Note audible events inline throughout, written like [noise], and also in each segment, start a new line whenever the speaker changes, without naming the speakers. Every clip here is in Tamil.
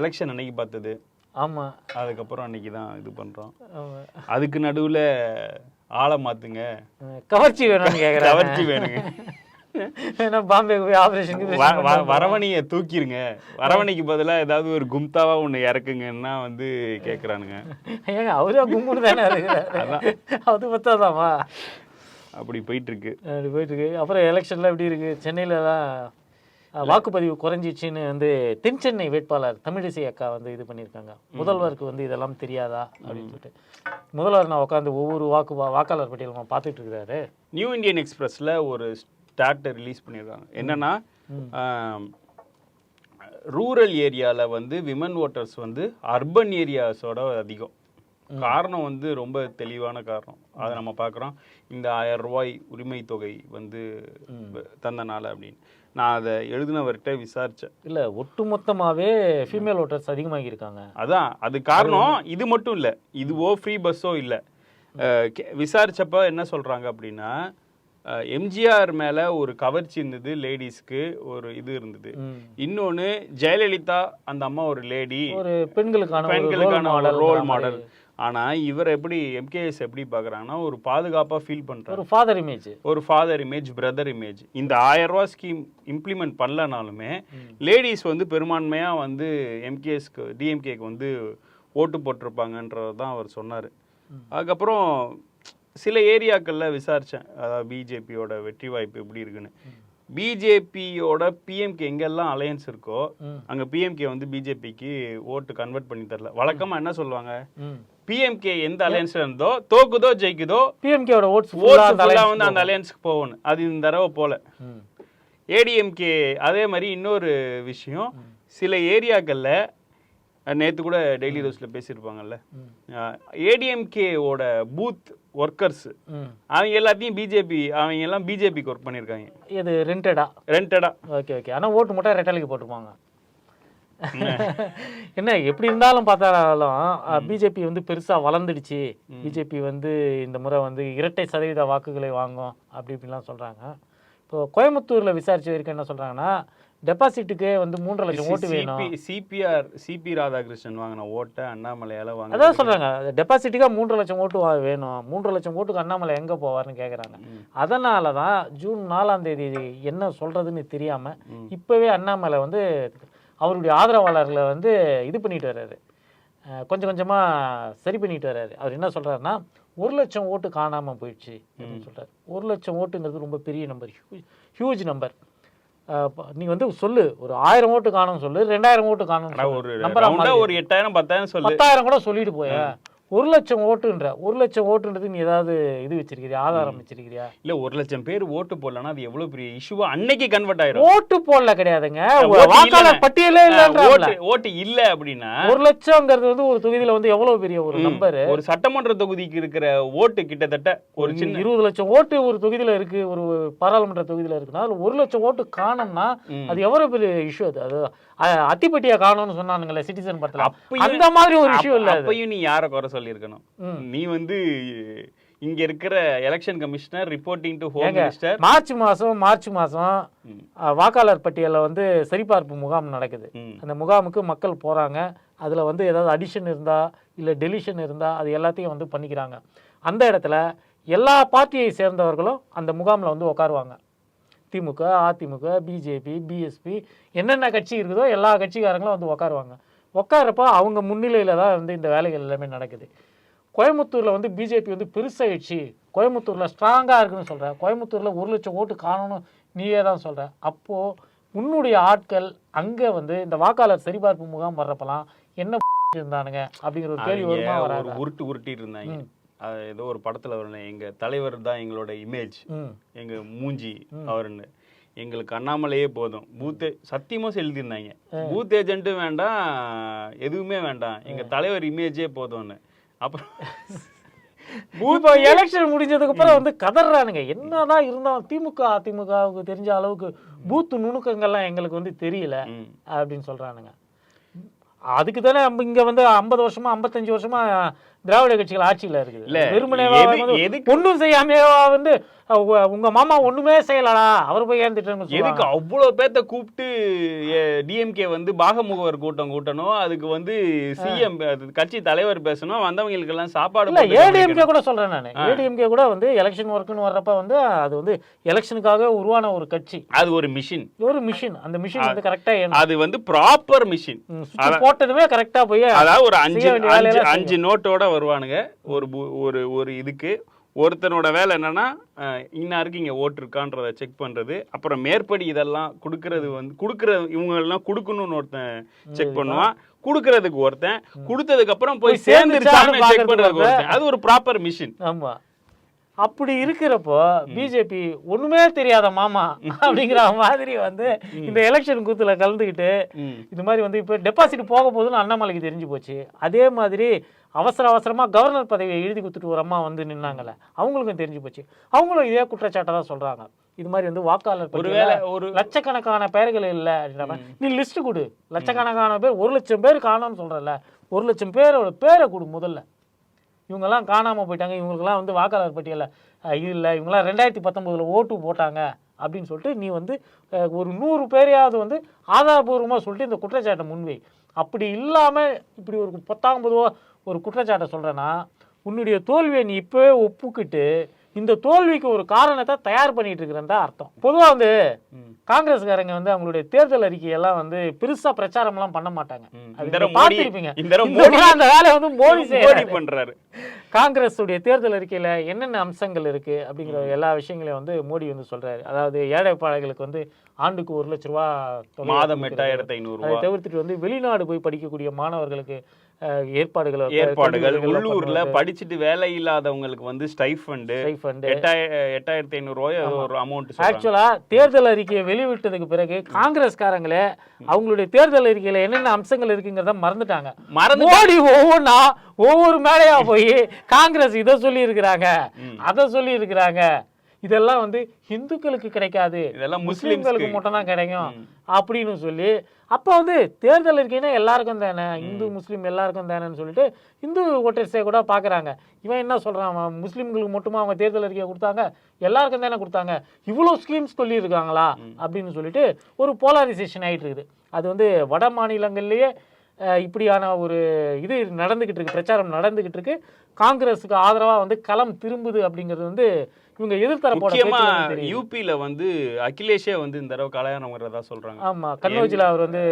எலெக்ஷன் அன்னைக்கு பார்த்தது.
ஆமா.
அதுக்கப்புறம் அன்னைக்கு தான் இது பண்றோம்.
ஆமா.
அதுக்கு நடுவுல ஆளை மாத்துங்க.
அஹ் கவர்ச்சி வேணும்னு கேக்குறாங்க.
கவர்ச்சி வேணுங்க.
ஏன்னா பாம்பே போய் ஆபரேஷனுக்கு
வரவணைய தூக்கிருங்க. வரவணைக்கு பதிலா ஏதாவது ஒரு கும்தாவா ஒண்ணு இறக்குங்கன்னா வந்து கேக்குறானுங்க.
ஏங்க அவரே கும்புன்னு தானே அது பத்தாதாமா?
அப்படி போயிட்டு இருக்கு.
அப்படி போயிட்டு இருக்கு. அப்புறம் எலெக்ஷன்லாம் எப்படி இருக்கு? சென்னையில தான் வாக்குப்பதிவு குறைஞ்சிச்சுன்னு வந்து தென் சென்னை வேட்பாளர் தமிழிசை அக்கா வந்து இது பண்ணியிருக்காங்க. முதல்வருக்கு வந்து இதெல்லாம் தெரியாதா அப்படின்னு சொல்லிட்டு. முதல்வர் நான் உட்காந்து ஒவ்வொரு வாக்கு வாக்காளர் பட்டியலும் பார்த்துட்டு இருக்கிறாரு
நியூ இந்தியன் எக்ஸ்பிரஸ்ல ஒரு ஸ்டார்ட்டை ரிலீஸ் பண்ணியிருக்காங்க. என்னன்னா ரூரல் ஏரியால வந்து விமன் ஓட்டர்ஸ் வந்து அர்பன் ஏரியாஸோட அதிகம். காரணம் வந்து ரொம்ப தெளிவான காரணம். அதை நம்ம பார்க்குறோம். இந்த ஆயிரம் ரூபாய் உரிமை தொகை வந்து தந்தனால அப்படின்னு. நான் அதை எழுதினவர்கிட்ட விசாரிச்சேன்.
இல்ல ஒட்டுமொத்தமாவே ஃபீமேல் ஓட்டர்ஸ் அதிகமாகி இருக்காங்க
அதான் அது காரணம் இது மட்டும் இல்லை இதுவோ ஃப்ரீ பஸ்ஸோ இல்லை. விசாரிச்சப்ப என்ன சொல்றாங்க அப்படின்னா எம்ஜிஆர் மேல ஒரு கவர்ச்சி இருந்தது லேடிஸ்க்கு ஒரு இது இருந்தது.
ம்.
இன்னொன்னு ஜெயலலிதா அந்த அம்மா ஒரு லேடி
ஒரு பெண்களுக்கான
பெண்களுக்கான ரோல் மாடல் ஆனா இவர் எப்படி எம்கேஎஸ் எப்படி பார்க்கறாங்கன்னா ஒரு பாதுகாப்பா ஃபீல் பண்றாரு.
ஒரு ஃபாதர் இமேஜ்
ஒரு ஃபாதர் இமேஜ் பிரதர் இமேஜ் இந்த ஆயிரம் ரூபாய் ஸ்கீம் இம்ப்ளிமெண்ட் பண்ணலனாலுமே லேடிஸ் வந்து பெரும்பான்மையா வந்து எம்கேஎஸ்க்கு டிஎம்கேக்கு வந்து ஓட்டு போட்டிருப்பாங்கன்றது தான் அவர் சொன்னார். அதுக்கப்புறம் சில ஏரியாக்கள்ல விசாரிச்சேன். அதாவது பிஜேபியோட வெற்றி வாய்ப்பு எப்படி இருக்குன்னு. பிஜேபியோட பிஎம்கே எங்கெல்லாம் அலையன்ஸ் இருக்கோ. அங்க பிஎம்கே வந்து பிஜேபிக்கு ஓட்டு கன்வெர்ட் பண்ணி தரல. வழக்கமா என்ன சொல்லுவாங்க? பிஎம்கே எந்த அலையன்ஸ்ல இருந்தோ தோக்குதோ ஜெயிக்குதோ
பிஎம்கேவோட ஓட்ஸ்
ஃபுல்லா வந்து அந்த அலையன்ஸ்க்கு போகணும் அது இந்த தடவை போல. ஏடிஎம்கே அதே மாதிரி இன்னொரு விஷயம் சில ஏரியாக்கள்ல நேத்து கூட டெய்லி ரோஸ்ல பேசியிருப்பாங்கல்ல. ஏடிஎம்கேவோட பூத் ஒர்க்கர்ஸ் அவங்க எல்லாத்தையும் பிஜேபி அவங்க எல்லாம் பிஜேபிக்கு ஒர்க் பண்ணியிருக்காங்க.
இது ரெண்டடா
ரெண்டடா
ஓகே ஓகே ஆனா ஓட்டு மட்டும் ரெட்டலைக்கு போட்டுப்பாங்க [laughs] என்ன? எப்படி இருந்தாலும் பார்த்தாலும் பிஜேபி வந்து பெருசா வளர்ந்துடுச்சு. பிஜேபி வந்து இந்த முறை வந்து இரட்டை சதவீத வாக்குகளை வாங்கும் அப்படி இப்படிலாம் சொல்றாங்க. இப்போ கோயம்புத்தூர்ல விசாரிச்ச வரைக்கும் என்ன சொல்றாங்கன்னா டெபாசிட்டுக்கு வந்து மூன்றரை லட்சம் ஓட்டு வேணும்.
சிபிஆர் சிபி ராதாகிருஷ்ணன் வாங்கின ஓட்டை அண்ணாமலையால வாங்க
அதான் சொல்றாங்க. டெபாசிட்டுக்காக மூன்றரை லட்சம் ஓட்டு வா- வேணும். மூன்றரை லட்சம் ஓட்டுக்கு அண்ணாமலை எங்க போவார்னு கேக்குறாங்க. அதனால தான் ஜூன் நாலாம் தேதி என்ன சொல்றதுன்னு தெரியாம இப்பவே அண்ணாமலை வந்து அவருடைய ஆதரவாளர்களை வந்து இது பண்ணிட்டு வர்றாரு. கொஞ்சம் கொஞ்சமா சரி பண்ணிட்டு வர்றாரு. அவர் என்ன சொல்றாருன்னா ஒரு லட்சம் ஓட்டு காணாம போயிடுச்சு அப்படின்னு சொல்றாரு. ஒரு லட்சம் ஓட்டுங்கிறது ரொம்ப பெரிய நம்பர் ஹியூஜ் நம்பர் நீ வந்து சொல்லு. ஒரு ஆயிரம் ஓட்டு காணும் சொல்லு. ரெண்டாயிரம் ஓட்டு காணும்
ஒரு
நம்பரா
ஒரு எட்டாயிரம் பத்தாயிரம் சொல்லு.
பத்தாயிரம் கூட சொல்லிட்டு போய. ஒரு லட்சம் ஓட்டுன்ற ஒரு லட்சம் ஓட்டுன்றது நீ ஏதாவது இது வச்சிருக்கிறியா ஆதாரம் வச்சிருக்கிறியா?
இல்ல ஒரு லட்சம் பேர் ஓட்டு போடலன்னா அது எவ்வளவு பெரிய இஷ்யூவா அன்னைக்கு கன்வெர்ட் ஆயிரும்.
ஓட்டு போடல கிடையாதுங்க. வாக்காளர். பட்டியலே இல்லைன்றாங்க
ஓட்டு இல்ல அப்படின்னா
ஒரு லட்சம்ங்கிறது வந்து ஒரு தொகுதியில வந்து எவ்வளவு பெரிய ஒரு நம்பர்
ஒரு சட்டமன்ற தொகுதிக்கு இருக்கிற ஓட்டு கிட்டத்தட்ட ஒரு சின்ன
இருபது லட்சம் ஓட்டு ஒரு தொகுதியில இருக்கு ஒரு பாராளுமன்ற தொகுதியில இருக்குன்னா அதுல ஒரு லட்சம் ஓட்டு காணும்னா. அது எவ்வளவு பெரிய இஷ்யூ அது? அது அத்திப்பட்டியா காணும்னு சொன்னானுங்களே சிட்டிசன் படத்துல. அந்த மாதிரி ஒரு இஷ்யூ இல்ல
அப்பயும் நீ யார குறை சொல்லியிருக்கணும். நீ வந்து இங்க இருக்கிற election commissioner reporting to home minister
March மாசம் மார்ச் மாசம் வாக்காளர் பட்டியலில் வந்து சரிபார்ப்பு முகாம் நடக்குது. அந்த முகாமுக்கு மக்கள் போறாங்க. அதுல வந்து ஏதாவது அடிஷன் இருந்தா இல்ல டெலிஷன் இருந்தா அது எல்லாத்தையும் வந்து பண்ணிக்கிறாங்க. அந்த இடத்துல எல்லா பார்ட்டியை சேர்ந்தவர்களும் அந்த முகாம்ல வந்து உட்காருவாங்க திமுக அதிமுக பிஜேபி பிஎஸ்பி என்னென்ன கட்சி இருக்குதோ எல்லா கட்சிக்காரங்களும் வந்து உட்காருவாங்க உட்காரப்ப அவங்க முன்னிலையில தான் வந்து இந்த வேலைகள் எல்லாமே நடக்குது. கோயம்புத்தூர்ல வந்து பிஜேபி வந்து பெருசாயிடுச்சு. கோயம்புத்தூர்ல ஸ்ட்ராங்கா இருக்குன்னு சொல்ற. கோயம்புத்தூர்ல ஒரு லட்சம் ஓட்டு காணணும் நீயே தான் சொல்ற. அப்போ உன்னுடைய ஆட்கள் அங்க வந்து இந்த வாக்காளர் சரிபார்ப்பு முகாம் வர்றப்பலாம் என்ன [laughs] இருந்தானுங்க அப்படிங்கிற ஒரு கேள்வி வருமா
உருட்டு உருட்டிட்டு இருந்தாங்க. ஏதோ ஒரு படத்துல வரல எங்க தலைவர் தான் எங்களோட இமேஜ்
ம்.
எங்க மூஞ்சி அவருன்னு. எங்களுக்கு அண்ணாமலையே போதும். பூத் சத்தியமா எழுதியிருந்தாங்க பூத் ஏஜென்ட்டும் வேண்டாம் எதுவுமே வேண்டாம். எங்க தலைவர் இமேஜே போதும்னு. அப்புறம் [laughs]
இப்போ எலெக்ஷன் முடிஞ்சதுக்கு அப்புறம் வந்து கதறானுங்க. என்னதான் இருந்தாலும் திமுக அதிமுகவுக்கு தெரிஞ்ச அளவுக்கு பூத்து நுணுக்கங்கள்லாம் எங்களுக்கு வந்து தெரியல. அப்படின்னு சொல்றானுங்க. அதுக்கு தானே இங்க வந்து ஐம்பது வருஷமா ஐம்பத்தஞ்சு வருஷமா திராவிட கட்சிகள் ஆட்சியில இருக்குது.
இல்ல, எதுக்கு-
ஒண்ணும் செய்யாமையவா வந்து உங்க மாமா ஒண்ணுமே செய்யலடா அவர் போய் ஏன் திட்டம்னு
எதுக்கு அவ்வளவு பேத்த கூப்பிட்டு டிஎம்கே வந்து பாகமுகவர் கூட்டம் கூட்டணும் அதுக்கு வந்து சிஎம் கட்சி தலைவர் பேசணும் வந்தவங்களுக்கு எல்லாம் சாப்பாடு
இல்ல ஏடிஎம்கே. கூட சொல்றேன் நான். ஏடிஎம்கே கூட வந்து எலெக்ஷன் ஒர்க்குன்னு வர்றப்ப வந்து அது வந்து எலெக்ஷனுக்காக உருவான ஒரு கட்சி.
அது ஒரு மிஷின்
ஒரு மிஷின் அந்த மிஷின் வந்து கரெக்டா
அது வந்து ப்ராப்பர் மிஷின்
போட்டதுமே கரெக்டா போய்
அதாவது ஒரு அஞ்சு அஞ்சு
வேலையெல்லாம்
நோட்டோட வருவானுங்க. ஒரு ஒரு ஒரு இதுக்கு. ஒருத்தனோட வேலை என்னன்னா இன்னாருக்கு இங்க ஓட்டு இருக்கான்றத செக் பண்றது. அப்புறம் மேற்படி இதெல்லாம் கொடுக்கறது வந்து கொடுக்கற இவங்க எல்லாம் கொடுக்கணும்னு ஒருத்தன் செக் பண்ணுவான். கொடுக்கறதுக்கு ஒருத்தன். கொடுத்ததுக்கு அப்புறம் போய்
சேர்ந்துருச்சான்னு
செக் பண்றதுக்கு ஒருத்தன். அது ஒரு ப்ராப்பர் மிஷின்
ஆமா. அப்படி இருக்கிறப்போ பிஜேபி ஒண்ணுமே தெரியாத மாமா அப்படிங்கிற மாதிரி வந்து இந்த எலெக்ஷன் கூத்துல கலந்துக்கிட்டு இது மாதிரி வந்து இப்போ டெபாசிட் போக போகுதுன்னு அண்ணாமலைக்கு தெரிஞ்சு போச்சு. அதே மாதிரி அவசர அவசரமா கவர்னர் பதவியை எழுதி கொடுத்துட்டு ஒரு அம்மா வந்து நின்னாங்கல்ல அவங்களுக்கும் தெரிஞ்சு போச்சு. அவங்களும் இதே குற்றச்சாட்டை தான் சொல்றாங்க. இது மாதிரி வந்து வாக்காளர்
ஒருவேளை ஒரு
லட்சக்கணக்கான பெயர்கள் இல்லை அப்படின்ற. நீ லிஸ்ட் கொடு. லட்சக்கணக்கான பேர் ஒரு லட்சம் பேர் காணோம்னு சொல்றல ஒரு லட்சம் பேரோட பேரை கொடு முதல்ல. இவங்கெல்லாம் காணாம போயிட்டாங்க. இவங்களுக்கெல்லாம் வந்து வாக்காளர் பட்டியலில் இல்லை. இவங்கெல்லாம் ரெண்டாயிரத்தி பத்தொம்போதுல ஓட்டு போட்டாங்க அப்படின்னு சொல்லிட்டு நீ வந்து ஒரு நூறு பேரையாவது வந்து ஆதாரபூர்வமாக சொல்லிட்டு இந்த குற்றச்சாட்டை முன்வை. அப்படி இல்லாமல் இப்படி ஒரு பத்தாம்பதுவா ஒரு குற்றச்சாட்டை சொல்கிறேன்னா உன்னுடைய தோல்வியை நீ இப்போவே ஒப்புக்கிட்டு இந்த தோல்விக்கு ஒரு காரணத்தை தயார் பண்ணிட்டு இருக்கிறேன் தான் அர்த்தம் பொதுவாக வந்து. காங்கிரஸ்காரங்க வந்து அவங்களுடைய தேர்தல் அறிக்கையெல்லாம் வந்து பெருசா பிரச்சாரம்லாம் பண்ண மாட்டாங்க பார்த்திருப்பீங்க. அந்த வேலையை வந்து மோடி
மோடி. பண்றாரு
காங்கிரஸ் உடைய தேர்தல் அறிக்கையில என்னென்ன அம்சங்கள் இருக்கு அப்படிங்கிற எல்லா விஷயங்களையும் வந்து மோடி வந்து சொல்றாரு அதாவது ஏழை பாழைகளுக்கு வந்து ஆண்டுக்கு ஒரு லட்ச ரூபா
மாதம். எட்டாயிரத்தி ஐநூறு
தவிர்த்துட்டு வந்து வெளிநாடு போய் படிக்கக்கூடிய மாணவர்களுக்கு ஏற்பாடுகளை
ஏற்பாடுகள் உள்ளூர்ல படிச்சுட்டு வேலை இல்லாதவங்களுக்கு வந்து ஸ்டைஃபண்ட் எட்டாயிரத்தி ஐநூறு ரூபாய் ஏதோ ஒரு அமௌண்ட்
ஆக்சுவலா தேர்தல் அறிக்கையை வெளிவிட்டதுக்கு பிறகு காங்கிரஸ்காரங்களே அவங்களுடைய தேர்தல் அறிக்கையில என்னென்ன அம்சங்கள் இருக்குங்கிறத மறந்துட்டாங்க.
மறந்து
மோடி ஒவ்வொன்றா ஒவ்வொரு மேடையா போய் காங்கிரஸ் இதை சொல்லி இருக்கிறாங்க அதை சொல்லி இருக்கிறாங்க இதெல்லாம் வந்து இந்துக்களுக்கு கிடைக்காது.
இதெல்லாம்
முஸ்லிம்களுக்கு மட்டும் தான் கிடைக்கும் அப்படின்னு சொல்லி அப்போ வந்து தேர்தல் இருக்கீங்கன்னா எல்லாருக்கும் தானே? இந்து முஸ்லீம் எல்லாருக்கும் தானேன்னு சொல்லிட்டு இந்து ஓட்டர்ஸே கூட பார்க்குறாங்க இவன் என்ன சொல்கிறான் முஸ்லீம்களுக்கு மட்டுமா அவங்க தேர்தல் அறிக்கையை கொடுத்தாங்க? எல்லாருக்கும் தானே கொடுத்தாங்க. இவ்வளோ ஸ்கீம்ஸ் சொல்லியிருக்காங்களா? அப்படின்னு சொல்லிட்டு ஒரு போலாரைசேஷன் ஆயிட்டு இருக்குது. அது வந்து வட மாநிலங்கள்லேயே இப்படியான ஒரு இது நடந்துக்கிட்டு இருக்கு பிரச்சாரம் நடந்துக்கிட்டு இருக்கு. காங்கிரஸுக்கு ஆதரவாக வந்து களம் திரும்புது அப்படிங்கிறது வந்து இவங்க எதிர்த்தரப்போட பேச்சுல வந்து
அகிலேஷே வந்து இந்த தடவை கல்யாணம் வர்றதா சொல்றாங்க.
ஆமா கன்னோஜில் அவர் வந்து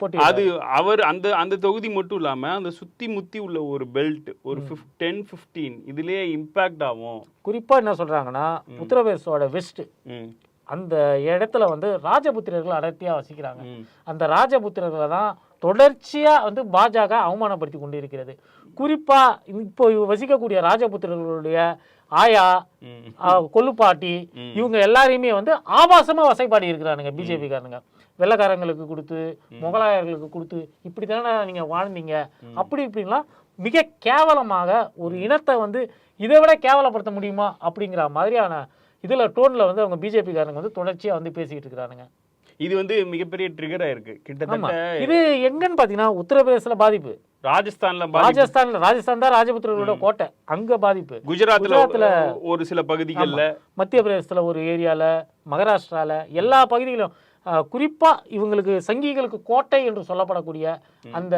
போட்டி
அது அவர் அந்த அந்த தொகுதி மட்டும் இல்லாம அந்த சுத்தி முத்தி உள்ள ஒரு பெல்ட் ஒரு டென் பிப்டீன் இதுலயே இம்பாக்ட் ஆகும்.
குறிப்பா என்ன சொல்றாங்கன்னா உத்தரப்பிரதேசோட வெஸ்ட்
ம்,
அந்த இடத்துல வந்து ராஜபுத்திரர்கள் அடர்த்தியா வசிக்கிறாங்க. அந்த ராஜபுத்திரர்களை தான் தொடர்ச்சியா வந்து பாஜக அவமானப்படுத்தி கொண்டிருக்கிறது. குறிப்பா இப்போ வசிக்கக்கூடிய ராஜபுத்திரர்களுடைய ஆயா கொள்ளுப்பாட்டி இவங்க எல்லாரையுமே வந்து ஆபாசமா வசைப்பாடி இருக்கிறானுங்க பிஜேபி காரனுங்க வெள்ளக்காரங்களுக்கு கொடுத்து முகலாயர்களுக்கு கொடுத்து இப்படி தானே நீங்க வாழ்ந்தீங்க? அப்படி இப்படின்லாம் மிக கேவலமாக ஒரு இனத்தை வந்து இதை விட கேவலப்படுத்த முடியுமா அப்படிங்கிற மாதிரியான இதுல டோன்ல வந்து அவங்க பிஜேபி காரங்க வந்து தொடர்ச்சியா வந்து பேசிக்கிட்டு இருக்கிறானுங்க.
இது வந்து மிகப்பெரிய ட்ரிகர்
ஆமா
கிட்டத்தட்ட
இது எங்கன்னு பாத்தீங்கன்னா உத்தரப்பிரதேசல பாதிப்பு.
ராஜஸ்தான்ல
ராஜஸ்தான்ல ராஜஸ்தான் தான் ராஜபுத்திரர்களோட கோட்டை. அங்க பாதிப்பு.
குஜராத்ல ஒரு சில பகுதிகள்ல.
மத்திய பிரதேசத்துல ஒரு ஏரியால மகாராஷ்டிரால எல்லா பகுதிகளிலும் அஹ், குறிப்பா இவங்களுக்கு சங்கிகளுக்கு கோட்டை என்று சொல்லப்படக்கூடிய அந்த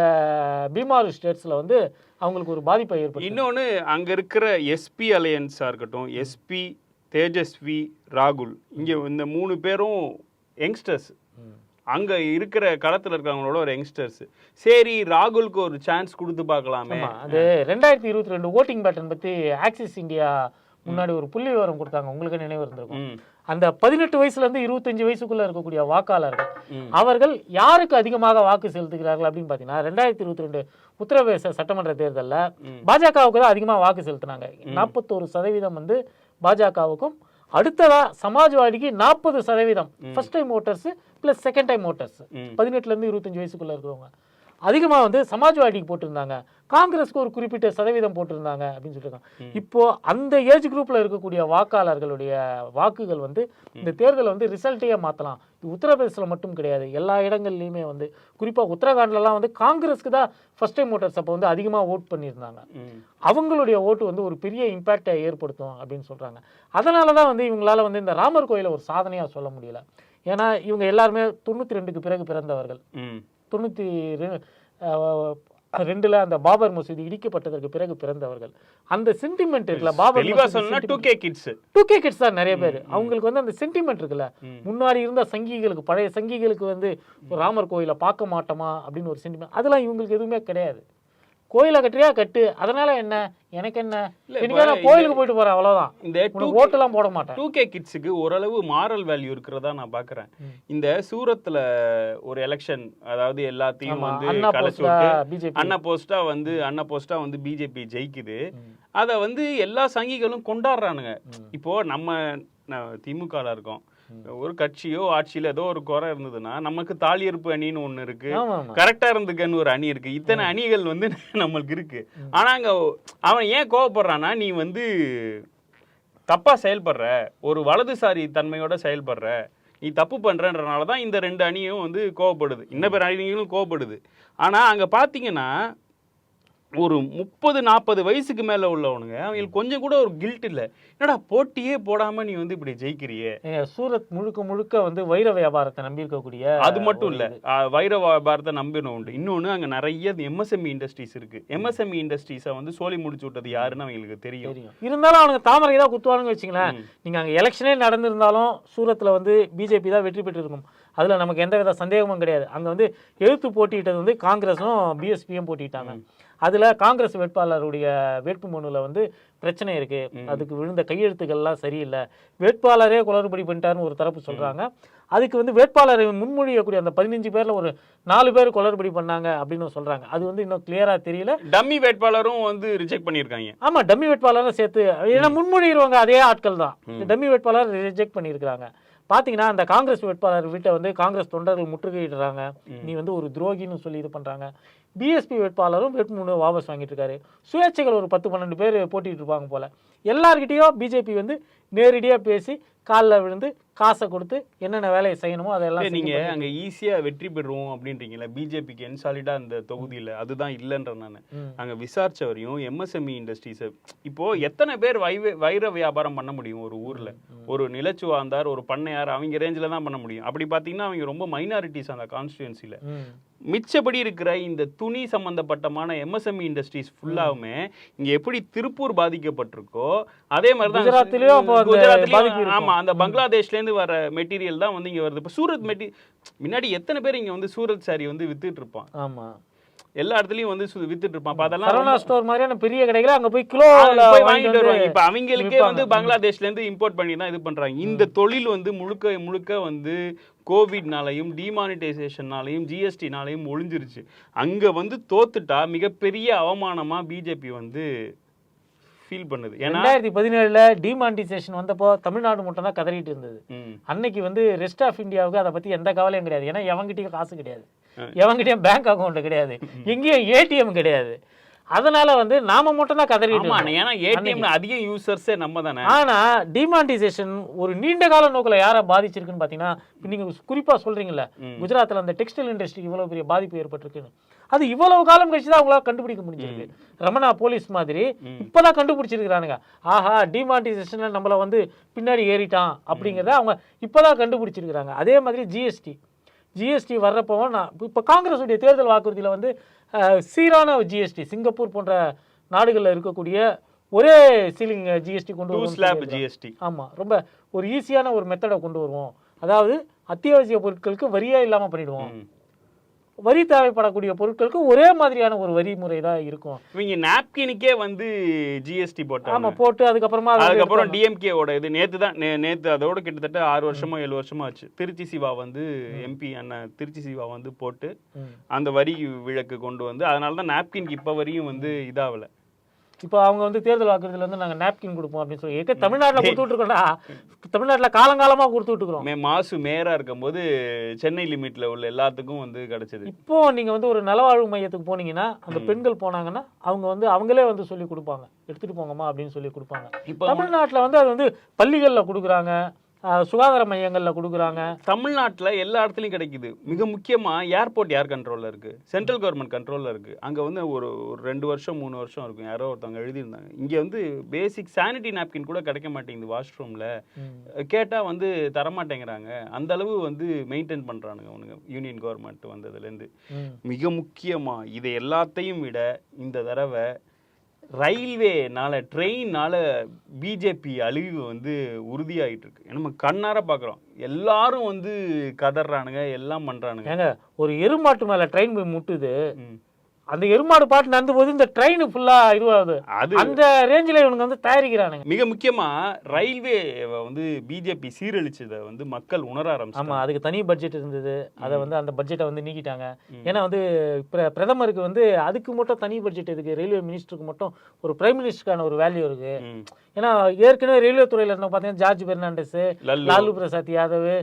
பீமாரு ஸ்டேட்ஸ்ல வந்து அவங்களுக்கு ஒரு பாதிப்பை ஏற்படுத்தி
இன்னொன்னு அங்க இருக்கிற எஸ்பி அலையன்ஸா இருக்கட்டும் எஸ்பி தேஜஸ்வி ராகுல் இங்க இந்த மூணு பேரும் யங்ஸ்டர்ஸ். அங்க இருக்கிற களத்துல இருக்கிறவங்களோட ஒரு யங்ஸ்டர்ஸ். சரி ராகுலுக்கு ஒரு சான்ஸ் கொடுத்து பார்க்கலாமே.
அது ரெண்டாயிரத்தி இருபத்தி ரெண்டு ஓட்டிங் பேட்டர்ன் பத்தி ஆக்சிஸ் இந்தியா முன்னாடி ஒரு புள்ளி விவரம் கொடுத்தாங்க. உங்களுக்கு நினைவு இருந்திருக்கும். அந்த பதினெட்டு வயசுல இருந்து இருபத்தஞ்சு வயசுக்குள்ள இருக்கக்கூடிய வாக்காளர்கள். அவர்கள் யாருக்கு அதிகமாக வாக்கு செலுத்துகிறார்கள் அப்படின்னு பார்த்தீங்கன்னா ரெண்டாயிரத்தி இருபத்தி ரெண்டு உத்தரப்பிரதேச சட்டமன்ற தேர்தலில் பாஜகவுக்கு தான் அதிகமாக வாக்கு செலுத்தினாங்க. நாற்பத்தோரு சதவீதம் வந்து பாஜகவுக்கும் அடுத்ததா சமாஜ்வாடிக்கு நாற்பது சதவீதம் first time voters plus second time voters. பதினெட்டுல இருந்து இருபத்தஞ்சு வயசுக்குள்ள இருக்கிறவங்க. அதிகமாக வந்து சமாஜ்வாடிக்கு போட்டிருந்தாங்க. காங்கிரஸ்க்கு ஒரு குறிப்பிட்ட சதவீதம் போட்டிருந்தாங்க அப்படின்னு சொல்லியிருக்காங்க இப்போ அந்த ஏஜ் குரூப்ல இருக்கக்கூடிய வாக்காளர்களுடைய வாக்குகள் வந்து இந்த தேர்தலை வந்து ரிசல்ட்டையே மாற்றலாம் இது உத்தரப்பிரதேசத்தில் மட்டும் கிடையாது. எல்லா இடங்கள்லையுமே வந்து குறிப்பாக உத்தரகாண்ட்லலாம் வந்து காங்கிரஸ்க்கு தான் ஃபர்ஸ்ட் டைம் ஓட்டர்ஸ் அப்போ வந்து அதிகமாக ஓட் பண்ணியிருந்தாங்க. அவங்களுடைய ஓட்டு வந்து ஒரு பெரிய இம்பேக்டை ஏற்படுத்தும் அப்படின்னு சொல்கிறாங்க அதனால தான் வந்து இவங்களால வந்து இந்த ராமர் கோயிலை ஒரு சாதனையாக சொல்ல முடியல. ஏன்னா இவங்க எல்லாருமே தொண்ணூற்றி ரெண்டுக்கு பிறகு பிறந்தவர்கள். தொண்ணூற்றி ரெண்டில் அந்த பாபர் மசூதி இடிக்கப்பட்டதற்கு பிறகு பிறந்தவர்கள். அந்த சென்டிமெண்ட் இருக்குல்ல பாபர்
சொன்னா two K kids
two K kids தான் நிறைய பேர். அவங்களுக்கு வந்து அந்த சென்டிமெண்ட் இருக்குல்ல. முன்னாடி இருந்த சங்கிகளுக்கு பழைய சங்கிகளுக்கு வந்து ராமர் கோயிலை பார்க்க மாட்டோமா அப்படின்னு ஒரு சென்டிமெண்ட் அதெல்லாம் இவங்களுக்கு எதுவுமே கிடையாது. கோயிலை கட்டுறியா? கட்டு. அதனால என்ன? எனக்கு என்ன?
இல்ல,
எனக்கு நான் கோயிலுக்கு போயிட்டு போறேன் அவ்வளவுதான்.
இந்த
ஓட்டெல்லாம் போட மாட்டேன்.
டூ கே கிட்ஸுக்கு ஓரளவு மாரல் வேல்யூ இருக்கிறதா நான் பாக்குறேன். இந்த சூரத்ல ஒரு எலெக்ஷன் அதாவது எல்லாத்தையும் வந்து கலைச்சு விட்டு அண்ணா போஸ்டா வந்து அண்ணா போஸ்டா வந்து பிஜேபி ஜெயிக்குது. அத வந்து எல்லா சங்கிகளும் கொண்டாடுறானுங்க. இப்போ நம்ம திமுகல இருக்கோம். ஒரு கட்சியோ ஆட்சியில ஏதோ ஒரு குறை இருந்ததுன்னா நமக்கு தாலியறுப்பு அணின்னு ஒண்ணு இருக்கு. கரெக்டா இருந்துக்கன்னு ஒரு அணி இருக்கு. இத்தனை அணிகள் வந்து [laughs] நம்மளுக்கு இருக்கு. ஆனா அங்க அவன் ஏன் கோவப்படுறான்னா நீ வந்து தப்பா செயல்படுற ஒரு வலதுசாரி தன்மையோட செயல்படுற நீ தப்பு பண்றன்றனால தான் இந்த ரெண்டு அணியும் வந்து கோவப்படுது. இன்ன பேர் அணிகளும் கோவப்படுது. ஆனா அங்க பாத்தீங்கன்னா ஒரு முப்பது நாற்பது வயசுக்கு மேல உள்ளவனுங்க அவங்களுக்கு கொஞ்சம் கூட ஒரு கில்ட் இல்ல. என்னடா போட்டியே போடாம நீ வந்து இப்படி ஜெயிக்கிறியே?
சூரத் முழுக்க முழுக்க வந்து வைர வியாபாரத்தை நம்பி இருக்கக்கூடிய
அது மட்டும் இல்ல. வைர வியாபாரத்தை நம்பின உண்டு. இன்னொன்னு அங்க நிறைய எம்எஸ்எம்இ இண்டஸ்ட்ரீஸ் இருக்கு. எம்எஸ்எம்இ இண்டஸ்ட்ரீஸை வந்து சோலி முடிச்சு விட்டது யாருன்னு அவங்களுக்கு தெரியும்.
இருந்தாலும் அவனுங்க தாமரை தான் குத்துவானுங்க வச்சுங்களேன். நீங்க அங்க எலெக்ஷனே நடந்திருந்தாலும் சூரத்ல வந்து பிஜேபி தான் வெற்றி பெற்றிருக்கும். அதுல நமக்கு எந்த வித சந்தேகமும் கிடையாது. அங்க வந்து எழுத்து போட்டியிட்டது வந்து காங்கிரஸும் பிஎஸ்பியும் போட்டிட்டாங்க. அதுல காங்கிரஸ் வேட்பாளருடைய வேட்புமனுல வந்து பிரச்சனை இருக்கு. அதுக்கு விழுந்த கையெழுத்துக்கள்லாம் சரியில்லை. வேட்பாளரே குளறுபடி பண்ணிட்டாருன்னு ஒரு தரப்பு சொல்றாங்க. அதுக்கு வந்து வேட்பாளரை முன்மொழியக்கூடிய அந்த பதினஞ்சு பேர்ல ஒரு நாலு பேர் குளறுபடி பண்ணாங்க அப்படின்னு சொல்றாங்க. அது வந்து இன்னும் கிளியரா தெரியல.
டம்மி வேட்பாளரும் வந்து ரிஜெக்ட் பண்ணியிருக்காங்க.
ஆமா டம்மி வேட்பாளரை சேர்த்து ஏன்னா முன்மொழிகிறவங்க அதே ஆட்கள் தான். இந்த டம்மி வேட்பாளர் ரிஜெக்ட் பண்ணியிருக்கிறாங்க. பாத்தீங்கன்னா அந்த காங்கிரஸ் வேட்பாளர் வீட்டை வந்து காங்கிரஸ் தொண்டர்கள் முற்றுகையிடுறாங்க. நீ வந்து ஒரு துரோகின்னு சொல்லி இது பண்றாங்க. பிஎஸ்பி வேட்பாளரும் வேட்புமனு வாபஸ் வாங்கிட்டு இருக்காரு சுயேட்சைகள் ஒரு பத்து பன்னெண்டு பேர் போட்டிட்டு இருப்பாங்க போல. எல்லார்கிட்டயும் பிஜேபி வந்து நேரடியா பேசி காலில் விழுந்து காசை கொடுத்து என்னென்ன வேலையை செய்யணுமோ அதெல்லாம்
இல்ல, நீங்க
செஞ்சு
அங்க ஈஸியா வெற்றி பெறுவோம் அப்படின்றீங்களா பிஜேபிக்கு என் சாலிடா அந்த தொகுதியில. அதுதான் இல்லைன்ற நான். அங்க விசாரிச்ச வரையும் எம்எஸ்எம்இ இண்டஸ்ட்ரீஸ் இப்போ எத்தனை பேர் வைவ வைர வியாபாரம் பண்ண முடியும் ஒரு ஊர்ல? ஒரு நிலச்சுவாந்தார் ஒரு பண்ணையார் அவங்க ரேஞ்சில தான் பண்ண முடியும். அப்படி பாத்தீங்கன்னா அவங்க ரொம்ப மைனாரிட்டிஸ் அந்த கான்ஸ்டியூன்சில
ம்.
மிச்சபடி இருக்கிற இந்த துணி சம்பந்தப்பட்டமான எம்எஸ்எம்இ இண்டஸ்ட்ரீஸ் ஃபுல்லாவுமே இங்க எப்படி திருப்பூர் பாதிக்கப்பட்டிருக்கோ அதே மாதிரி தான். ஆமா அந்த பங்களாதேஷ்ல இருந்து வர மெட்டீரியல் தான் வந்து இங்க வருது. இப்ப சூரத் மெட்டி முன்னாடி எத்தனை பேர் இங்க வந்து சூரத் சாரி வந்து வித்துட்டு இருப்பான்?
ஆமா.
எல்லா இடத்துலயும் வந்து வித்துட்டு இருப்பான். அதெல்லாம்
சரவணா ஸ்டோர் மாதிரியான பெரிய கடைகளை அங்க போய் கிலோ
போய் வாங்கிட்டு வருவாங்க. இப்ப அவங்களுக்கே. வந்து பங்களாதேஷ்ல இருந்து இம்போர்ட் பண்ணி தான் இது பண்றாங்க. இந்த தொழில் வந்து முழுக்க முழுக்க வந்து கோவிட்னாலையும் டிமானிட்டைசேஷன்னாலையும் ஜிஎஸ்டினாலையும் ஒளிஞ்சிருச்சு. அங்க வந்து தோத்துட்டா மிகப்பெரிய அவமானமா பிஜேபி வந்து ஃபீல் பண்ணுது.
ரெண்டாயிரத்தி பதினேழுல டிமானிட்டைசேஷன் வந்தப்போ தமிழ்நாடு மட்டும் தான் கதறிட்டு இருந்தது. அன்னைக்கு வந்து ரெஸ்ட் ஆஃப் இந்தியாவுக்கு அதை பத்தி எந்த கவலையும் கிடையாது. ஏன்னா எவங்கிட்டயும் காசு கிடையாது. எவங்கிட்டயும் பேங்க் அக்கௌண்ட் கிடையாது. எங்கேயும் ஏடிஎம் கிடையாது. அதனால வந்து நாம மட்டும் தான் கதறிட்டு.
ஏன்னா ஏடிஎம்ல அதிக யூசர்ஸே நம்ம தானே.
ஆனா டிமானிட்டைசேஷன் ஒரு நீண்ட கால நோக்கில் யாரை பாதிச்சிருக்குன்னு பாத்தீங்கன்னா நீங்க குறிப்பா சொல்றீங்கல்ல குஜராத்ல அந்த டெக்ஸ்டைல் இண்டஸ்ட்ரிக்கு இவ்வளவு பெரிய பாதிப்பு ஏற்பட்டிருக்குன்னு. அது இவ்வளவு காலம் கழிச்சு தான் அவங்களால கண்டுபிடிக்க முடிஞ்சிருக்கு. ரமணா போலீஸ் மாதிரி இப்பதான் கண்டுபிடிச்சிருக்கிறானுங்க. ஆஹா டிமானிட்டைசேஷன்ல நம்மள வந்து பின்னாடி ஏறிட்டான் அப்படிங்கறத அவங்க இப்பதான் கண்டுபிடிச்சிருக்கிறாங்க. அதே மாதிரி ஜிஎஸ்டி ஜிஎஸ்டி வர்றப்பவும் நான் இப்போ காங்கிரஸுடைய தேர்தல் வாக்குறுதியில் வந்து சீரான ஜிஎஸ்டி சிங்கப்பூர் போன்ற நாடுகளில் இருக்கக்கூடிய ஒரே சீலிங் ஜிஎஸ்டி கொண்டு சொல்லியிருக்காங்க.
ஜிஎஸ்டி
ஆமா ரொம்ப ஒரு ஈஸியான ஒரு மெத்தடை கொண்டு வருவோம். அதாவது அத்தியாவசிய பொருட்களுக்கு வரியே இல்லாம பண்ணிடுவோம். வரி தேவைப்படக்கூடிய பொருட்களுக்கு ஒரே மாதிரியான ஒரு வரி முறை தான் இருக்கும்.
இவங்க நாப்கினுக்கே வந்து ஜிஎஸ்டி போட்டாங்க.
ஆமா போட்டு அதுக்கப்புறமா
அதுக்கப்புறம். டிஎம்கேவோட இது நேத்து தான் நேத்து அதோட கிட்டத்தட்ட ஆறு வருஷமா ஏழு வருஷமா ஆச்சு. திருச்சி சிவா வந்து எம்பி அண்ணன் திருச்சி சிவா வந்து போட்டு. அந்த வரி விலக்கு கொண்டு வந்து அதனால தான் நாப்கின்க்கு இப்ப வரையும் வந்து இதாகல.
இப்போ அவங்க வந்து தேர்தல் வாக்குறுதியில் வந்து நாங்க நாப்கின் கொடுப்போம் அப்படின்னு சொல்லி எங்க தமிழ்நாட்டுல கொடுத்துட்டு இருக்கோம்டா தமிழ்நாட்டுல காலங்காலமா கொடுத்துட்டு இருக்கிறோம்
மே மாசு மேயரா இருக்கும்போது சென்னை லிமிட்ல உள்ள எல்லாத்துக்கும் வந்து கிடைச்சது.
இப்போ நீங்க வந்து ஒரு நலவாழ்வு மையத்துக்கு போனீங்கன்னா அந்த பெண்கள் போனாங்கன்னா அவங்க வந்து அவங்களே வந்து சொல்லி கொடுப்பாங்க. எடுத்துட்டு போங்கம்மா அப்படின்னு சொல்லி கொடுப்பாங்க.
இப்போ
தமிழ்நாட்டுல வந்து அது வந்து பள்ளிகள்ல கொடுக்குறாங்க. சுகாதார மையங்கள்ல கொடுக்குறாங்க.
தமிழ்நாட்டுல எல்லா இடத்துலயும் கிடைக்குது. மிக முக்கியமா ஏர்போர்ட் யார் கண்ட்ரோல்ல இருக்கு. சென்ட்ரல் கவர்மெண்ட் கண்ட்ரோல்ல இருக்கு. அங்க வந்து ஒரு ஒரு ரெண்டு வருஷம் மூணு வருஷம் இருக்கும். யாரோ ஒருத்தவங்க எழுதியிருந்தாங்க. இங்க வந்து பேசிக் சானிட்டி நாப்கின் கூட கிடைக்க மாட்டேங்குது வாஷ்ரூம்ல கேட்டா வந்து தரமாட்டேங்கிறாங்க. அந்த அளவு வந்து மெயின்டைன் பண்றானுங்க அவனுங்க. யூனியன் கவர்மெண்ட் வந்ததுல இருந்து.
ம்.
மிக முக்கியமா இதை எல்லாத்தையும் விட இந்த தடவை ரயில்வேனால ட்ரெயின்னால பிஜேபி அழிவு வந்து உறுதியாயிட்டு இருக்கு நம்ம கண்ணார பார்க்குறோம் எல்லாரும் வந்து கதறானுங்க எல்லாம் பண்றானுங்க.
ஏங்க ஒரு எருமாட்டு மேல ட்ரெயின் போய் முட்டுது. அந்த எருமாடு பாட்டு நடந்து போது இந்த ட்ரெயின் ஃபுல்லா இதுவாகுது.
அது
அந்த ரேஞ்சில் இவனுங்க வந்து தயாரிக்கிறானுங்க.
மிக முக்கியமா ரயில்வே வந்து பிஜேபி சீரழிச்சதை வந்து மக்கள் உணர
ஆமா
ஆரம்பிச்சாங்க
அதுக்கு தனி பட்ஜெட் இருந்தது. அதை வந்து அந்த பட்ஜெட்டை வந்து நீக்கிட்டாங்க. ஏன்னா வந்து பிர- பிரதமருக்கு வந்து அதுக்கு மட்டும் தனி பட்ஜெட் இருக்கு. ரயில்வே மினிஸ்டருக்கு மட்டும் ஒரு பிரைம் மினிஸ்டருக்கான ஒரு வேல்யூ இருக்கு. ஏன்னா ஏற்கனவே ரயில்வே துறையில இருந்த பார்த்தீங்கன்னா ஜார்ஜ் பெர்னாண்டஸ் லாலு. பிரசாத் யாதவ்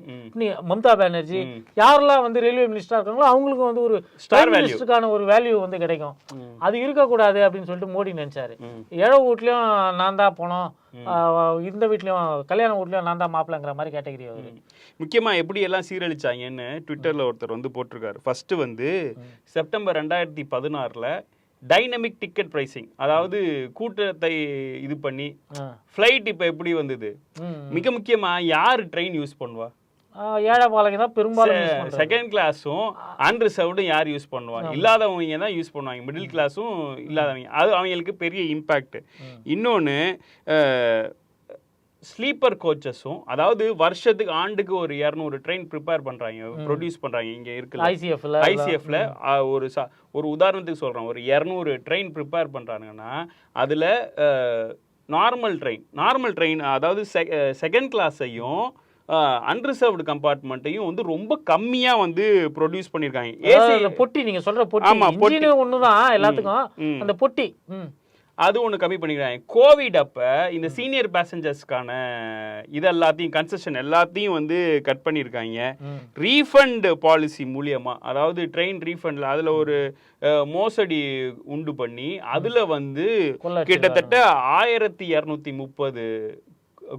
மம்தா பானர்ஜி. யாரெல்லாம் வந்து ரயில்வே மினிஸ்டரா இருக்காங்களோ அவங்களுக்கு வந்து ஒரு
value.
மினிஸ்டருக்கான ஒரு வேல்யூ வந்து கிடைக்கும்.
ம்.
அது இருக்கக்கூடாது அப்படின்னு சொல்லிட்டு மோடி நினைச்சாரு. ஏழை வீட்லயும் நான் தான் போனோம். இந்த வீட்லயும் கல்யாண வீட்லயும் நான் தான் மாப்பிள்ளைங்கிற மாதிரி கேட்டகரி அவரு.
முக்கியமா எப்படி எல்லாம் சீரழிச்சாங்கன்னு ட்விட்டர்ல ஒருத்தர் வந்து போட்டிருக்காரு. ஃபர்ஸ்ட் வந்து செப்டம்பர் ரெண்டாயிரத்தி பதினாறுல டைனமிக் டிக்கெட் பிரைசிங் அதாவது கூட்டத்தை இது பண்ணி. ஃப்ளைட் இப்போ எப்படி வந்தது. மிக முக்கியமா யார் ட்ரெயின் யூஸ் பண்ணுவா?
ஏழை பாலகை தான் பெரும்பாலும்.
செகண்ட் கிளாஸும் அன்ரிசர்வ்டும் யார் யூஸ் பண்ணுவாங்க? இல்லாதவங்க தான் யூஸ் பண்ணுவாங்க. மிடில் கிளாஸும் இல்லாதவங்க. அது அவங்களுக்கு பெரிய இம்பேக்ட் இன்னொன்று ஸ்லீப்பர் கோச்சஸும் அதாவது வருஷத்துக்கு ஆண்டுக்கு ஒரு இரநூறு ட்ரெயின் ப்ரிப்பேர் பண்றாங்க ப்ரொடியூஸ் பண்றாங்க இங்க இருக்குல்ல.
ICF ல
ஐசிஎஃப்ல ஒரு ச- ஒரு உதாரணத்துக்கு சொல்றேன். ஒரு இரநூறு ட்ரெயின் ப்ரிப்பேர் பண்றாங்கன்னா அதுல நார்மல் ட்ரெயின் நார்மல் ட்ரெயின் அதாவது செகண்ட் கிளாஸையும் அன்ரிசர்வ்டு கம்பார்ட்மெண்ட்டையும் வந்து ரொம்ப கம்மியா வந்து ப்ரொடியூஸ் பண்ணியிருக்காங்க
அதாவது
ஏசி
பொட்டி நீங்க சொல்ற பொட்டி
ஆமா, பொட்டி.
ஒண்ணுதான் எல்லாத்துக்கும். அந்த பொட்டி.
அது ஒன்று கம்மி பண்ணிக்கிறாங்க கோவிட் அப்போ இந்த சீனியர் பேசஞ்சர்ஸ்க்கான இது எல்லாத்தையும் கன்செஷன் எல்லாத்தையும் வந்து கட் பண்ணியிருக்காங்க. ரீஃபண்ட் பாலிசி மூலியமா அதாவது ட்ரெயின் ரீஃபண்டில் அதில் ஒரு மோசடி உண்டு பண்ணி அதில் வந்து கிட்டத்தட்ட ஆயிரத்தி இரநூத்தி முப்பது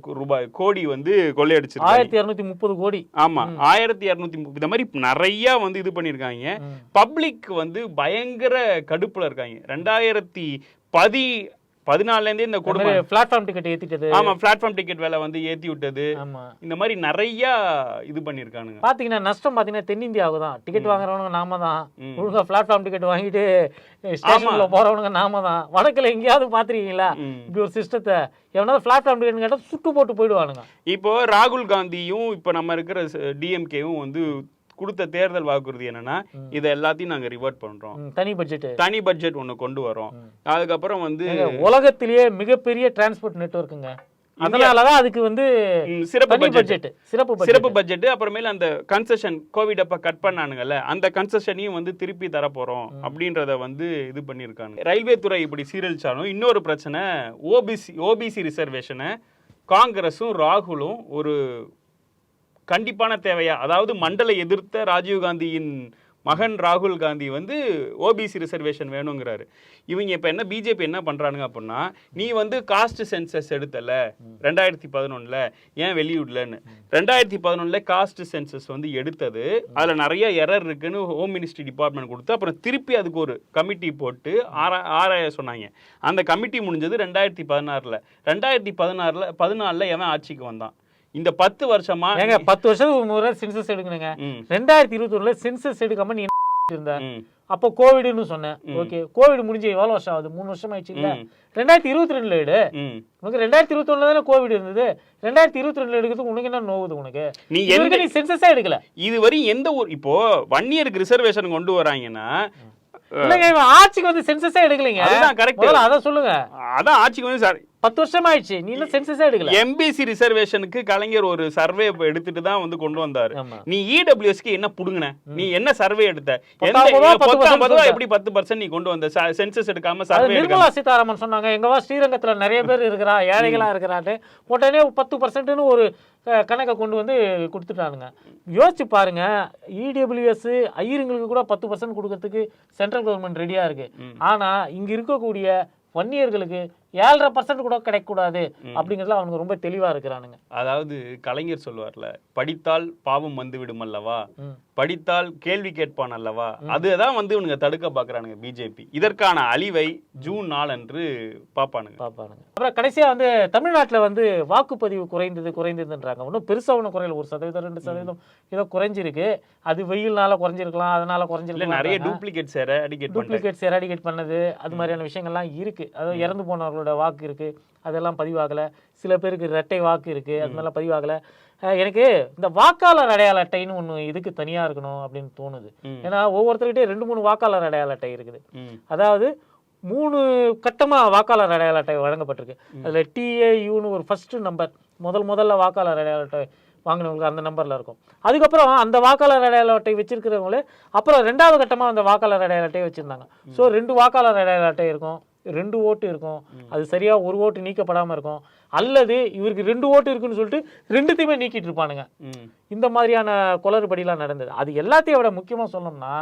ரூபாய் கோடி வந்து கொள்ளையடிச்சிருக்காங்க.
ஆயிரத்தி இருநூத்தி முப்பது கோடி.
ஆமா ஆயிரத்தி இரநூத்தி முப்பது. இந்த மாதிரி நிறைய வந்து இது பண்ணியிருக்காங்க.
ம்.
பப்ளிக் வந்து பயங்கர கடுப்புல இருக்காங்க. ரெண்டாயிரத்தி பதி பதினாலுலேருந்தே இந்த கொடுமை
பிளாட்ஃபார்ம் டிக்கெட் ஏத்திட்டது.
ஆமா பிளாட்ஃபார்ம் டிக்கெட் விலை வந்து ஏத்தி விட்டது. இந்த மாதிரி நிறைய இது பண்ணியிருக்கானுங்க.
பாத்தீங்கன்னா நஷ்டம் பாத்தீங்கன்னா தென்னிந்தியாவுக்கு தான். டிக்கெட் வாங்குறவனுங்க நாம தான்.
ம்.
ஒழுங்கா பிளாட்ஃபார்ம் டிக்கெட் வாங்கிட்டு ஸ்டேஷன்ல போறவனுங்க நாம தான். வடக்குல எங்கேயாவது பாத்திருக்கீங்களா?
ம்.
இப்படி ஒரு சிஸ்டத்தை எவனாவது பிளாட்ஃபார்ம் டிக்கெட் கேட்டா சுட்டு போட்டு போயிடுவானுங்க.
இப்போ ராகுல் காந்தியும் இப்போ நம்ம இருக்கிற டிஎம்கேவும் வந்து கொடுத்த தேர்தல் வாக்குறுதி என்னன்னா இதை எல்லாத்தையும் நாங்க ரிவர்ட் பண்றோம்.
தனி பட்ஜெட்
தனி பட்ஜெட் ஒண்ணு கொண்டு வரோம். அதுக்கப்புறம் வந்து
உலகத்திலேயே மிகப்பெரிய டிரான்ஸ்போர்ட் நெட்வொர்க்குங்க அதனாலதான் அதுக்கு வந்து
சிறப்பு பட்ஜெட்
சிறப்பு
சிறப்பு பட்ஜெட் அப்புறமேல அந்த கன்செஷன் கோவிட் அப்ப கட் பண்ணானுங்கல்ல அந்த கன்செஷனையும் வந்து திருப்பி தர போறோம் அப்படின்றத வந்து இது பண்ணியிருக்காங்க ரயில்வே துறை இப்படி சீரழிச்சாலும் இன்னொரு பிரச்சனை ஓபிசி ஓபிசி ரிசர்வேஷனை காங்கிரஸும் ராகுலும் ஒரு கண்டிப்பான தேவையா? அதாவது மண்டலை எதிர்த்த ராஜீவ் காந்தியின் மகன் ராகுல் காந்தி வந்து ஓபிசி ரிசர்வேஷன் வேணுங்கிறாரு. இவங்க இப்போ என்ன பிஜேபி என்ன பண்ணுறானுங்க அப்படின்னா நீ வந்து காஸ்ட் சென்சஸ் எடுத்தல ரெண்டாயிரத்தி பதினொன்னில் ஏன் வெளியிடலன்னு. ரெண்டாயிரத்தி பதினொன்றில் காஸ்ட் சென்சஸ் வந்து எடுத்தது அதில் நிறைய எரர் இருக்குன்னு ஹோம் மினிஸ்ட்ரி டிபார்ட்மெண்ட் கொடுத்து அப்புறம் திருப்பி அதுக்கு ஒரு கமிட்டி போட்டு ஆரா ஆராய சொன்னாங்க. அந்த கமிட்டி முடிஞ்சது ரெண்டாயிரத்தி பதினாறில். ரெண்டாயிரத்தி பதினாறில் பதினாலில் எவன் ஆட்சிக்கு வந்தான். இந்த பத்து வருஷமா
ஏங்க பத்து வருஷத்துக்கு முறை சென்சஸ் எடுக்கணுங்க. ரெண்டாயிரத்தி இருபத்தி ஒண்ணுல சென்சஸ் எடுக்காம நீ [laughs] இருந்த.
ம்,
அப்போ கோவிட்னு சொன்னேன். ஓகே கோவிட் முடிஞ்சு எவ்வளவு வருஷம் ஆகுது? மூணு வருஷம் ஆயிடுச்சு இல்ல. ரெண்டாயிரத்தி இருபத்தி ரெண்டுல எடு. உனக்கு ரெண்டாயிரத்தி இருபத்தி ஒண்ணுல தானே கோவிட் இருந்தது. ரெண்டாயிரத்தி இருபத்தி ரெண்டுல எடுக்கிறதுக்கு உனக்கு என்ன நோவுது உனக்கு?
நீ
இது வரைக்கும் நீ சென்சஸே எடுக்கல.
இதுவரை எந்த ஊர் இப்போ ஒன் இயருக்கு ரிசர்வேஷன் கொண்டு வராங்கன்னா
இல்லங்க ஆட்சிக்கு வந்து சென்சஸே எடுக்கலைங்க.
அதுதான் correct.
முதல்ல அதை சொல்லுங்க.
அதான் ஆட்சிக்கு வந்து சார்
பத்து வருஷம் ஆயிடுச்சு நீ இன்னும் சென்சஸே எடுக்கல.
எம்பிசி ரிசர்வேஷனுக்கு கலைஞர் ஒரு சர்வே எடுத்துட்டு தான் வந்து கொண்டு வந்தாரு. நீ E இடபிள்யூஎஸ்க்கு என்ன புடுங்கின? நீ என்ன சர்வே எடுத்த. எப்படி பத்து பர்சன்ட் நீ கொண்டு வந்த? சென்சஸ் எடுக்காம சர்வே
நிர்மலா சீதாராமன் சொன்னாங்க. எங்கவா ஸ்ரீரங்கத்துல நிறைய பேர் இருக்கிறா ஏழைகளா இருக்கிறாட்டு உடனே பத்து பர்சன்ட்னு ஒரு கணக்கை கொண்டு வந்து கொடுத்துட்டானுங்க. யோசிச்சு பாருங்க. E இடபிள்யூஎஸ் ஐயருங்களுக்கு கூட பத்து பர்சன்ட் கொடுக்கறதுக்கு சென்ட்ரல் கவர்மெண்ட் ரெடியா இருக்கு. ஆனா இங்க இருக்கக்கூடிய வன்னியர்களுக்கு ஏழரை பர்சன்ட் கூட கிடைக்கக்கூடாது அப்படிங்கிறதுல அவனுக்கு ரொம்ப தெளிவா இருக்கிறானுங்க.
அதாவது கலைஞர் சொல்வார்ல படித்தால் பாவம் வந்து விடும் அல்லவா. படித்தால் கேள்வி கேட்பான் அல்லவா? அதுதான் வந்து இவனுங்க தடுக்க பாக்குறானுங்க பிஜேபி இதற்கான அழிவை ஜூன் நாலன்று பாப்பானுங்க
பார்ப்பானுங்க. அப்புறம் கடைசியா வந்து தமிழ்நாட்டுல வந்து வாக்குப்பதிவு குறைந்தது குறைந்ததுன்றாங்க. ஒன்றும் பெருசா ஒன்றும் குறையல. ஒரு சதவீதம் ரெண்டு சதவீதம் ஏதோ குறைஞ்சிருக்கு. அது வெயில்னால குறைஞ்சிருக்கலாம் அதனால குறைஞ்சிருக்கலாம்.
நிறைய டூப்ளிகேட் சேர அடிக்கேட் பண்ணிட்டாங்க
டூப்ளிகேட்ஸ் எராடிகேட் பண்ணது அது மாதிரியான விஷயங்கள்லாம் இருக்கு. அதாவது இறந்து போனவர்களோட வாக்கு இருக்கு. அதெல்லாம் பதிவாகல. சில பேருக்கு இரட்டை வாக்கு இருக்கு. அது மாதிரிலாம் பதிவாகல. எனக்கு இந்த வாக்காளர் அடையாள அட்டைன்னு ஒன்று இதுக்கு தனியா இருக்கணும் அப்படின்னு தோணுது. ஏன்னா ஒவ்வொருத்தர்கிட்டயும் ரெண்டு மூணு வாக்காளர் அடையாள அட்டை இருக்குது. அதாவது மூணு கட்டமா வாக்காளர் அடையாள அட்டை வழங்கப்பட்டிருக்கு அதுல டிஏயூன்னு ஒரு ஃபர்ஸ்ட் நம்பர் முதல் முதல்ல வாக்காளர் அடையாள அட்டை வாங்கினவங்களுக்கு அந்த நம்பர்ல இருக்கும். அதுக்கப்புறம் அந்த வாக்காளர் அடையாள அட்டை வச்சிருக்கிறவங்களே அப்புறம் ரெண்டாவது கட்டமா அந்த வாக்காளர் அடையாள அட்டையை வச்சிருந்தாங்க ஸோ ரெண்டு வாக்காளர் அடையாள அட்டை இருக்கும். ரெண்டு ஓட்டு இருக்கும். அது சரியா ஒரு ஓட்டு நீக்கப்படாம இருக்கும். அல்லது இவருக்கு ரெண்டு ஓட்டு இருக்குன்னு சொல்லிட்டு ரெண்டுத்தையுமே நீக்கிட்டு இருப்பானுங்க. இந்த மாதிரியான குளறுபடிலாம் நடந்தது. அது எல்லாத்தையும் விட முக்கியமாக சொல்லணும்னா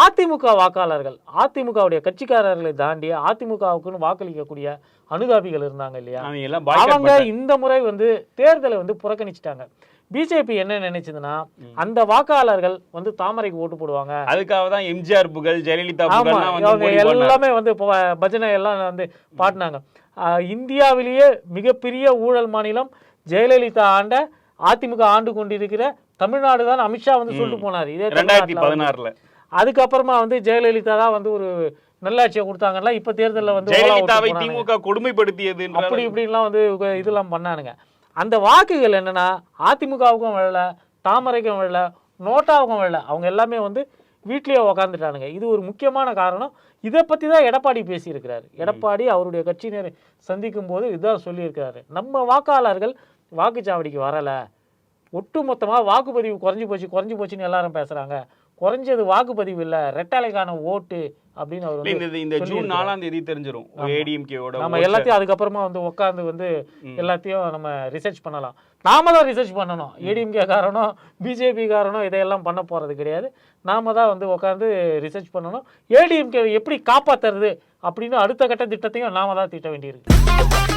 அதிமுக வாக்காளர்கள் அதிமுகவுடைய கட்சிக்காரர்களை தாண்டி அதிமுகவுக்குன்னு வாக்களிக்கக்கூடிய அனுதாபிகள் இருந்தாங்க இல்லையா?
அவங்க.
இந்த முறை வந்து தேர்தலை வந்து புறக்கணிச்சிட்டாங்க. பிஜேபி என்ன நினைச்சதுன்னா அந்த வாக்காளர்கள் வந்து தாமரைக்கு ஓட்டு போடுவாங்க.
அதுக்காக தான் எம்ஜிஆர் புகழ் ஜெயலலிதா.
எல்லாமே வந்து பஜனை எல்லாம் வந்து பாடினாங்க. இந்தியாவிலேயே மிகப்பெரிய ஊழல் மாநிலம் ஜெயலலிதா ஆண்ட அதிமுக ஆண்டு கொண்டிருக்கிற தமிழ்நாடு தான் அமித்ஷா வந்து சொல்லிட்டு போனார். இதே
ரெண்டாயிரத்தி. பதினாறுல.
அதுக்கப்புறமா வந்து ஜெயலலிதா தான் வந்து ஒரு நல்லாட்சியை கொடுத்தாங்கல்ல இப்ப தேர்தல்ல வந்து
ஜெயலலிதாவை. திமுக கொடுமைப்படுத்தியது
அப்படி இப்படின்லாம் வந்து இதெல்லாம் பண்ணானுங்க. அந்த வாக்குகள் என்னன்னா அதிமுகவுக்கும் விழல தாமரைக்கும் விழல நோட்டாவுக்கும் விழல அவங்க எல்லாமே வந்து வீட்லயே உக்காந்துட்டானுங்க. இது ஒரு முக்கியமான காரணம். இதை பத்தி தான் எடப்பாடி பேசியிருக்கிறாரு. எடப்பாடி அவருடைய கட்சியினர் சந்திக்கும் போது இதுதான் சொல்லியிருக்கிறாரு. நம்ம வாக்காளர்கள் வாக்குச்சாவடிக்கு வரல. ஒட்டுமொத்தமா வாக்குப்பதிவு குறைஞ்சு போச்சு குறைஞ்சு போச்சுன்னு எல்லாரும் பேசுறாங்க. குறைஞ்சது வாக்குப்பதிவு இல்ல. ரெட்டாலைக்கான ஓட்டு அப்படின்னு அவர்
இந்த இந்த ஜூன். நாலாம் தேதி தெரிஞ்சிரும். ஏடிஎம்கேவோட
நம்ம எல்லாத்தையும் அதுக்கப்புறமா வந்து உட்காந்து வந்து எல்லாத்தையும் நம்ம ரிசர்ச் பண்ணலாம். நாம தான் ரிசர்ச் பண்ணணும். ஏடிஎம்கே காரணம் பிஜேபி காரணம் இதையெல்லாம் பண்ண போறது கிடையாது. நாம தான் வந்து உட்காந்து ரிசர்ச் பண்ணணும். ஏடிஎம்கே எப்படி காப்பாத்துறது அப்படின்னு அடுத்த கட்ட திட்டத்தையும் நாம தான் திட்ட வேண்டியிருக்கு.